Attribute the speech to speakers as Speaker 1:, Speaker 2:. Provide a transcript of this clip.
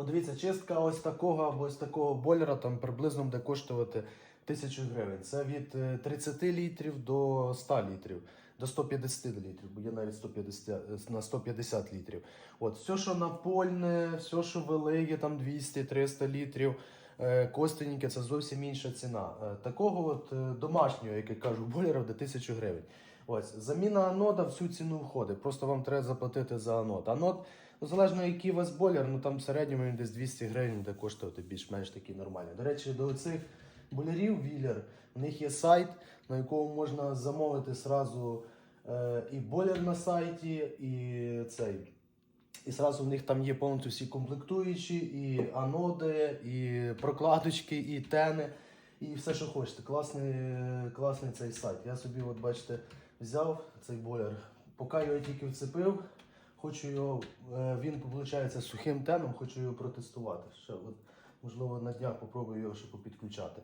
Speaker 1: Ну, дивіться, чистка ось такого або ось такого бойлера там приблизно буде коштувати 1000 гривень. Це від е, 30 літрів до 100 літрів, до 150 літрів, бо є навіть 150, е, на 150 літрів. От, все, що напольне, все, що велике, там 200-300 літрів, е, костеньке, це зовсім інша ціна. Е, Такого от е, домашнього, як я кажу, бойлера буде 1000 гривень. Ось, заміна анода в цю ціну входить. Просто вам треба заплатити за анод. Анод, ну, залежно який у вас бойлер, ну там в середньому він десь 200 гривень буде коштувати більш-менш такий нормальний. До речі, до цих бойлерів Віллер, у них є сайт, на якому можна замовити сразу е, і бойлер на сайті, і цей. І сразу в них там є повністю всі комплектуючі, і аноди, і прокладочки, і тени, і все, що хочете. Класний, класний цей сайт. Я собі, от бачите, взяв цей бойлер. Поки його тільки вцепив, хочу його, е, він виходить сухим теном, хочу його протестувати. Ще, от, можливо, на днях попробую його ще попідключати.